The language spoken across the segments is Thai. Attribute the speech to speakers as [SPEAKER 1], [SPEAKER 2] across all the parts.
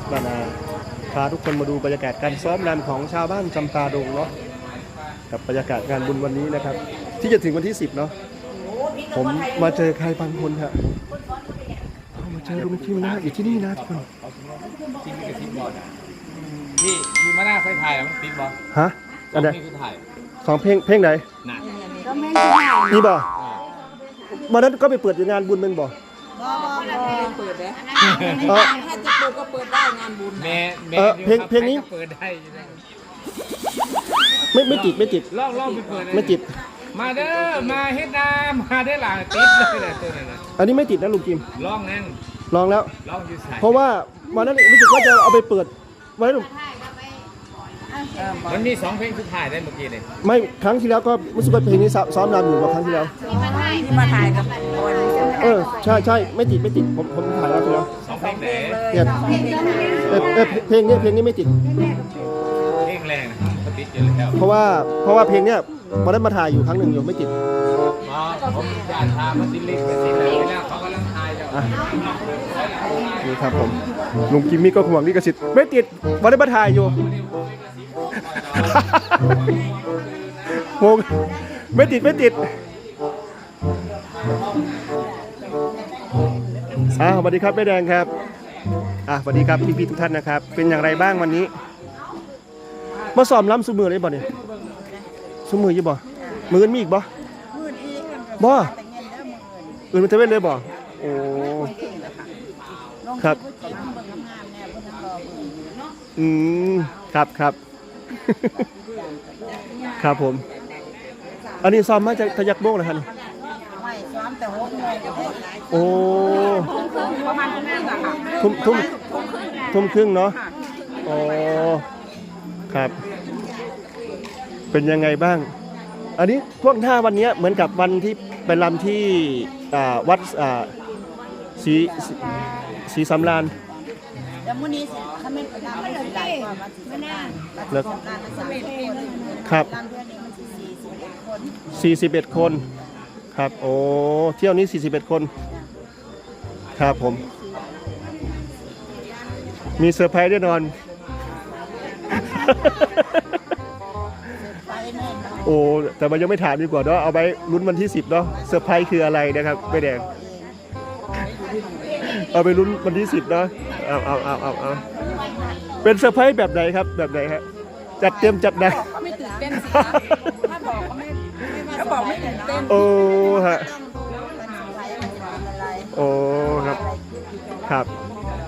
[SPEAKER 1] ดมานาพาทุกคนมาดูบรรยากาศการซ้อมรำของชาวบ้านจำปาดงเนาะกับบรรยากาศงานบุญวันนี้นะครับ ที่จะถึงวันที่ 10 เนาะผมมาเจอใครบางคนครับเอามาเจอลุงคิมนะอยู่ที่นี่นะทุกคน
[SPEAKER 2] จริงๆกับทิปบอลอะพี่มีมาหน้าไฟถ่ายแล้วมันติดบอล
[SPEAKER 1] ฮะอันไหน
[SPEAKER 2] นี่คือถ่าย
[SPEAKER 1] ของเพลงเพลงไหน
[SPEAKER 2] น่ะ
[SPEAKER 1] นี่บ่วันนั้นก็ไปเปิดอยู่งานบุญแมันบ่
[SPEAKER 3] บ่บ่เปิดเลย
[SPEAKER 1] เออ
[SPEAKER 3] ถ้าจะ เปิดก็เปิดได้งานบุญ
[SPEAKER 2] แม่แม่
[SPEAKER 1] เออ
[SPEAKER 2] ดี๋ยว
[SPEAKER 1] เพลงเพลงนี้
[SPEAKER 2] ใครก็เปิดได้อยู่นะ
[SPEAKER 1] ไม่ไม่ติดไม่ติด
[SPEAKER 2] ลองลองไปเปิดเลย
[SPEAKER 1] ไม่ติด
[SPEAKER 2] มาเด้อมาเฮ็ดนามาได้อหลานติดเลยแหละตัวนั้นน่ะ
[SPEAKER 1] อันนี้ไม่ติดนะลุงกิม
[SPEAKER 2] ลองนั่ง
[SPEAKER 1] ลองแล้ว
[SPEAKER 2] ลองอยู่ใส่
[SPEAKER 1] เพราะว่าวันนั้นรู้สึกว่าจะเอาไปเปิดไว้หนุ่ม
[SPEAKER 2] มันมีสองเพลงคือถ่ายได้เมื่อกี้เลย
[SPEAKER 1] ไม่ครั้งที่แล้วก็รู้สึกว่าเพลงนี้ซ้ซ้อมรำอยู่กว่าครั้งที่แล้ว
[SPEAKER 3] ที่มาถ่ายกับโอยนี่
[SPEAKER 1] เออใช่ใช่ไม่ติดไม่ติดผมผมถ่ายแล้วทีแล้ว
[SPEAKER 2] สอง เพลงไหน
[SPEAKER 1] เนี่ยเออเออเพลงนี้เพลงนี้ไม่ติด
[SPEAKER 2] เพลงแรงนะเขาติดอยู่แล้ว
[SPEAKER 1] เพราะว่าเพราะว่าเพลงเนี้ยวันนั้นมาถ่ายอยู่ครั้งหนึ่งอยู่ไม่ติด
[SPEAKER 2] มาผมอยากทามันติดลิงก์ไปติดเลยแล้วเขากำลังถ่ายอยู่
[SPEAKER 1] อะนี่ครับผมลุงกิมมี่ก็ห่วงลิขสิทธิ์ไม่ติดวันนั้นมาถ่ายอยู่ งงไม่ติดไม่ติดอ่าสวัสดีครับแม่แดงครับ อะสวัสดีครับพี่พี่ๆทุกท่านนะครับ เป็นอย่างไรบ้างวันนี้มาสอมล้ำสุมือเลยบ่เนี่ยสุมือยี่บ่มืออนมีอีกบ่
[SPEAKER 3] มืดอีก
[SPEAKER 1] บ่
[SPEAKER 3] แต่เงินเด้อมืออื่น
[SPEAKER 1] อื่นมันจะเว้นเลยบ่โอ้
[SPEAKER 3] ลง
[SPEAKER 1] ครับ
[SPEAKER 3] ผู้จิตเบิ่งงามๆแน่เพิ่นรอเบิ่งอยู่เนาะ
[SPEAKER 1] อืมครับครับครับผม อันนี้ซ้อมมาจากทะยักโบกเลยครับ
[SPEAKER 3] ไม่ซ้อมแต่6โมงก็ได้
[SPEAKER 1] โอ้
[SPEAKER 3] ประมาณนั้นน่ะค่ะ
[SPEAKER 1] ทุ่มทุ่มทุ่มครึ่งเนาะอ๋อครับ เป็นยังไงบ้าง อันนี้ท่วงท่าวันเนี้ยเหมือนกับวันที่ไปรำที่วัดอ่าศรีศรีสำราญ
[SPEAKER 3] แล้วมื้อนี้สิถ้าแม่นไปทำมันสิหลายกว่ามันสิสำคัญ
[SPEAKER 1] เลิก
[SPEAKER 3] สำคัญมันสามสิบเอนนี้มันสิ41คน
[SPEAKER 1] คนครับ โอ้เที่ยวนี้ 41 คน ครับผม มีเซอร์ไพรส์แน่นอน
[SPEAKER 3] ไปแน่นอน
[SPEAKER 1] โอ้แต่มันยังไม่ถามดีกว่าเนาะเอาไว้ลุ้นวันที่ 10เนาะเซอร์ไพรส์คืออะไรนะครับไม่แดง เอาไปลุ้นวันที่ 10เนาะเอาเอาเอาเอาเอาเป็นเซอร์ไพรส์แบบไหนครับแบบไหนฮะจัดเต็มจัดหนัก
[SPEAKER 3] ก็ไม่ตื่นเต้นสิคะถ้าบอกก็ไม่ไม่ว่าก็บอกไม่ตื่นเต้น
[SPEAKER 1] โอ้ ฮะ
[SPEAKER 3] ต้องดูวันสุดท้ายมันจะเป็นอะไร
[SPEAKER 1] โอ้ครับ ครับ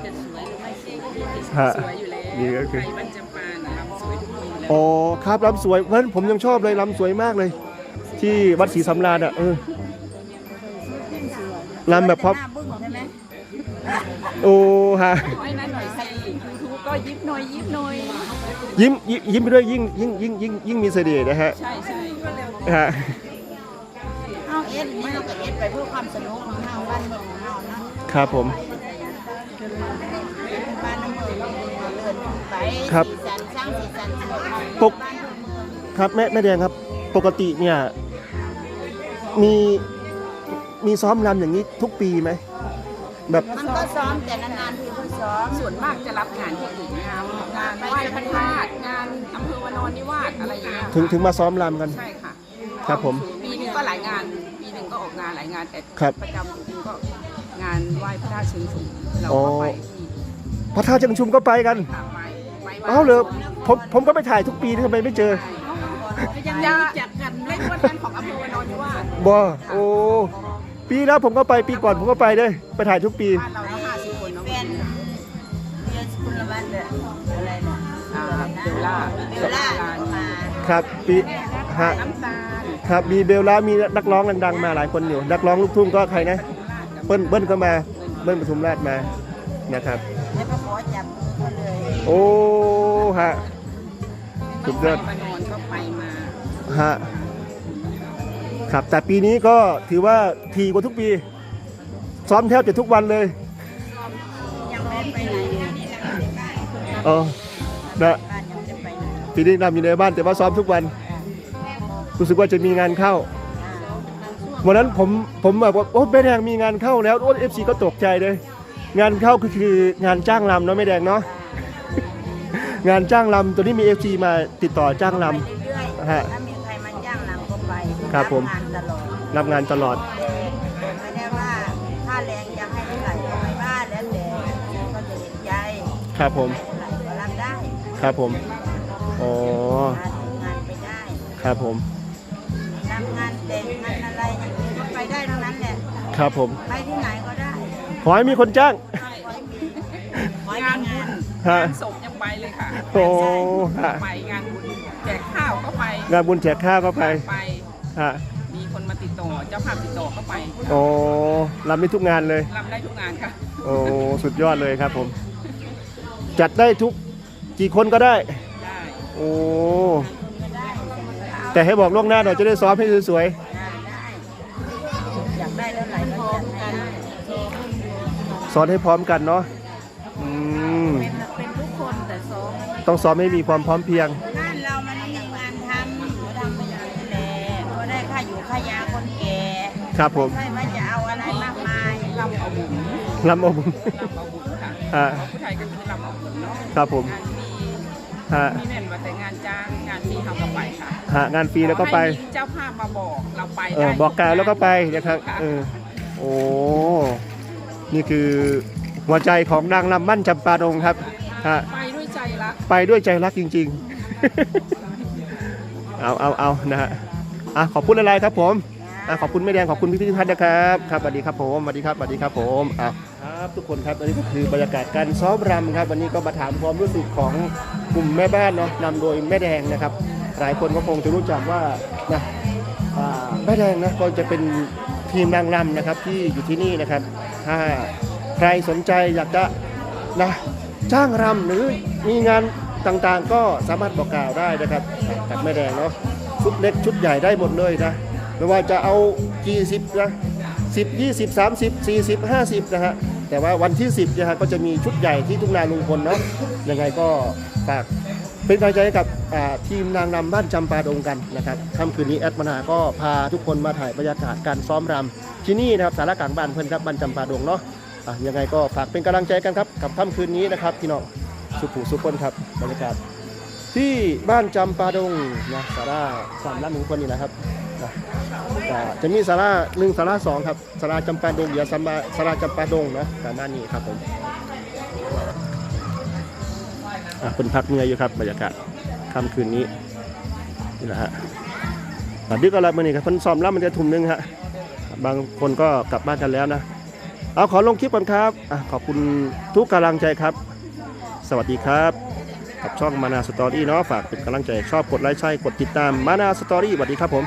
[SPEAKER 4] จะสวยหรือไม่สวย
[SPEAKER 1] ฮะ
[SPEAKER 4] สวยอยู่แล้ว
[SPEAKER 1] นี่ก็คือ
[SPEAKER 4] ไปบ้านจำปานะครับสวยทุกคนอยู่แล้ว
[SPEAKER 1] อ๋อครับลำสวยเพราะฉะนั้นผมยังชอบเลยลำสวยมากเลย ที่วัดศรีสำราญอะเออลำแบบพร้อม
[SPEAKER 3] หน้าบึ้งใช่ไหม
[SPEAKER 1] โอ้ฮะ
[SPEAKER 4] ไอ้นั่นหน่อยใครยูทูบก็ยิบหน่อยยิบหน่อย
[SPEAKER 1] ยิ้มยิ้มยิ้มไปด้วยยิ่งยิ่งยิ่งยิ่งยิ่งมีเสน่ห์นะฮะ
[SPEAKER 4] ใช่ใช่
[SPEAKER 1] ฮะ
[SPEAKER 3] เอาเอ็ดนี่เราก็เอ็ดไปเพื่อความสนุกของเราบ้านเมืองของเรานะครับ
[SPEAKER 1] ผม
[SPEAKER 3] บ้านน้ำเมืองเราเดินไป
[SPEAKER 1] ครับ
[SPEAKER 3] สีสันสร้างสีสันสวยของ
[SPEAKER 1] ปก
[SPEAKER 3] บ้านเมือง
[SPEAKER 1] ครับแม่แม่แดงครับปกติเนี่ยมีมีซ้อมรำอย่างนี้ทุกปีไหมแบบ
[SPEAKER 3] มันก็ซ้อมแต่นานๆทีก็ซ้อม
[SPEAKER 4] ส่วนมากจะรับงานที่อื่นงานงานไหว้พระธาตุงานอำเภอวานอนนิวาสอะไรอย่างเงี้ย
[SPEAKER 1] ถึงถึงมาซ้อมรำกัน
[SPEAKER 4] ใช่ค่ะ
[SPEAKER 1] ครับผม
[SPEAKER 4] ปีหนึงก็หลายงานปีหนึ่ งก็ออกงานหลายงานแต่
[SPEAKER 1] ครับ
[SPEAKER 4] ประจำจริงๆก็งานไหว้พระธาตุเชิงชุมเรา
[SPEAKER 1] อ๋อ
[SPEAKER 4] ก็ไปที่
[SPEAKER 1] พระธาตุเชิงชุมก็ไปกัน
[SPEAKER 4] ค่ะไปไปไหว้
[SPEAKER 1] เอ้าเลยผมผมก็ไปถ่ายทุกปีทำไมไม่เจอ
[SPEAKER 4] ยังจะจัดกันเล่นวันนั้นของอำเภอวานอนนิวาส
[SPEAKER 1] บ่โอ้ปีแล้วผมก็ไปปีก่อนผมก็ไปเลยไปถ่ายทุกปี
[SPEAKER 4] บ้านเราก็ห้าสิบคนเนาะ
[SPEAKER 3] แฟนเรียนสกุลบ้านเด้ออะไรนะ
[SPEAKER 4] อ่าเบลล่า
[SPEAKER 3] เบลล่ามา
[SPEAKER 1] ครับปีฮะ
[SPEAKER 4] น้ำตาล
[SPEAKER 1] ครับมีเบลล่ามีนักร้องดังๆมาหลายคนอยู่นักร้องลูกทุ่งก็ใครนะเบิ้ลเบิ้ลก็มาเบิ้ลปทุมราชมานะครับ
[SPEAKER 3] แล้วก็ขอจับมือเขาเลย
[SPEAKER 1] โอ้ฮะสุดยอด
[SPEAKER 4] มานอนก็ไปมา
[SPEAKER 1] ฮะครับแต่ปีนี้ก็ถือว่าทีกว่าทุกปี ซ้อมแทบจะทุกวันเลย
[SPEAKER 3] ยังไม่ได้ไปไหนเลยนี่แหละ
[SPEAKER 1] อ๋อนะ
[SPEAKER 3] บ้านยังไม่ได้ไปไหน
[SPEAKER 1] ปีนี้นำอยู่ในบ้านแต่ว่าซ้อมทุกวัน รู้สึกว่าจะมีงานเข้าวันนั้นผมผมแบบว่าโอ้แม่แดงมีงานเข้าแล้วโอ้เอฟซีก็ตกใจเลย งานเข้าคือคืองานจ้างรำเนาะแม่แดงเนาะ
[SPEAKER 3] อ่า
[SPEAKER 1] งานจ้างลำตัวนี้มี FC มาติดต่อจ้างล
[SPEAKER 3] ไปเรื่อย
[SPEAKER 1] ฮะ
[SPEAKER 3] ๆถ้ามีใครมาจ้างลำก็ไป
[SPEAKER 1] ครับผม
[SPEAKER 3] งานตลอดำ
[SPEAKER 1] รับงานตลอด
[SPEAKER 3] แต่ไม่ได้ว่าค่าแรงจะให้เท่าไหร่ก็ไม่ว่าแล้วแต่ก็จะเห็นใจ
[SPEAKER 1] ครับผม
[SPEAKER 3] ให้เท่าไหร่ก็รับได้
[SPEAKER 1] ครับผมอ๋อ
[SPEAKER 3] งานทำงานไปได้
[SPEAKER 1] ครับผม
[SPEAKER 3] ทำงาน แต่งงานอะไรอย่างนี้ก็ไปได้ทั้งนั้นแหละ
[SPEAKER 1] ครับผม
[SPEAKER 3] ไปที่ไหนก็ได้
[SPEAKER 1] ขอให้มีคนจ้าง
[SPEAKER 3] ขอให้มีขอให้
[SPEAKER 4] งาน
[SPEAKER 3] มี
[SPEAKER 4] บุ
[SPEAKER 3] งา
[SPEAKER 4] ญ
[SPEAKER 3] น
[SPEAKER 1] ฮะ
[SPEAKER 4] งานศพยังไปเลยค่ะ
[SPEAKER 1] โอ้ฮะ
[SPEAKER 4] ไปงานบุญแจกข้าวก็ไป
[SPEAKER 1] งานบุญแจกข้าวก็ไป
[SPEAKER 4] ไป
[SPEAKER 1] ฮะ
[SPEAKER 4] มีคนมาติดต่อเจ้าภาพติดต่อก็ไป
[SPEAKER 1] โอ้รับไม่ทุกงานเลย
[SPEAKER 4] รำได้ทุกงานค่ะ
[SPEAKER 1] โอ้สุดยอดเลยครับผม จัดได้ทุกกี่คนก็ได้
[SPEAKER 4] ได้
[SPEAKER 1] โอ้ แต่ให้บอกล่วงหน้าหน่อยจะได้ซ้อมให้สวย
[SPEAKER 3] ได้ได้อยากได้แล้วไหลพร้อมกัน
[SPEAKER 1] ๆซ้อนให้พร้อมกันเนาะอืม
[SPEAKER 3] เป็นเป็นทุกคนแต่ซ้อม
[SPEAKER 1] ต้องซ้อมให้มีความพร้อมเพรียง
[SPEAKER 3] บ้านเรามันไม่มีงานทำก็ทำไปอย่างนี้แหละก็ได้ค่าอยู่ค่ายาคนแก่
[SPEAKER 1] ครับผม
[SPEAKER 3] ไม่ว่าจะเอาอะไรมากมาย
[SPEAKER 4] รำเอาบุญ
[SPEAKER 1] ลำเอาบุญ
[SPEAKER 4] รำเอาบุญค่ะ
[SPEAKER 1] อ่า
[SPEAKER 4] ผู้ไทยก็คือรำเอาบุญเนาะ
[SPEAKER 1] ครับผม
[SPEAKER 4] งานมี
[SPEAKER 1] ฮะ
[SPEAKER 4] มีแม่นว่าแต่งานจ้างงานมีเขาก็ไปค่ะ
[SPEAKER 1] ฮะงานฟรีแล้วก็ไป
[SPEAKER 4] ขอให้มีเจ้าภาพมาบอกเราไป
[SPEAKER 1] เอ
[SPEAKER 4] ได้
[SPEAKER 1] อบอกกล่าวแล้วก็ไปนะครับ
[SPEAKER 4] ค่ะ
[SPEAKER 1] เออโอ้นี่คือหัวใจของนางลำมั่นจำปาดงครับฮะ
[SPEAKER 4] ไปด้วยใจรัก
[SPEAKER 1] ไปด้วยใจรักจริง ๆ เอาเอาเอานะฮะ อะขอบคุณอะไรครับผม อะขอบคุณแม่แดงขอบคุณพี่พิพัฒน์นะครับ ครับสวัสดีครับผมสวัสดีครับสวัสดีครับผมอะ ครับทุกคนครับอันนี้ก็คือบรรยากาศการซ้อมรำครับวันนี้ก็มาถามความรู้สึกของกลุ่มแม่บ้านเนาะนำโดยแม่แดงนะครับ หลายคนก็คงจะรู้จักว่านะอ่าแม่แดงนะก็จะเป็นทีมนางรำนะครับที่อยู่ที่นี่นะครับ ถ้าใครสนใจอยากจะนะจ้างรำหรือมีงานต่างๆ ก็สามารถบอกกล่าวได้นะครับกับแม่แดงเนาะชุดเล็กชุดใหญ่ได้หมดเลยนะไม่ว่าจะเอากี่สิบนะสิบยี่สิบสามสิบสี่สิบห้าสิบนะฮะ แต่ว่าวันที่ 10นะฮะก็จะมีชุดใหญ่ที่ทุ่งนาลุงพลเนาะยังไงก็ฝากเป็นกำลังใจให้กับทีมนางรำบ้านจำปาดงกันนะครับค่ำคืนนี้แอดมนาก็พาทุกคนมาถ่ายบรรยากาศการซ้อมรำที่นี่นะครับสารกลางบ้านเพื่อนครับบ้านจำปาดงเนาะะยังไงก็ฝากเป็นกำลังใจกันครับกับค่ำคืนนี้นะครับพี่น้องสุขุสุขคนครับบรรยากาศ ที่บ้านจำปาดงนะสาราสามล้านหนึ่งคนนี่นะครับนะจะมีสาราหนึ่งสาราสองครับสาราจำปาดงเดี๋ยวสาราสาราจำปาดงเนาะประมานี้ครับผมอะคนพักเหนื่อยอยู่ครับบรรยากาศค่ำคืนนี้นี่แหละฮะอะดึกอะไรมานี่ครับเพิ่นซ้อมแล้วมันจะทุ่มหนึงฮะบางคนก็กลับบ้านกันแล้วนะ เอาขอลงคลิปก่อนครับอขอบคุณทุกกำลังใจครับ สวัสดีครับ กับช่องมานาสตอรี่เนาะฝากเป็นกำลังใจชอบกดไลค์ใช่กดติดตามมานาสตอรี่สวัสดีครับผม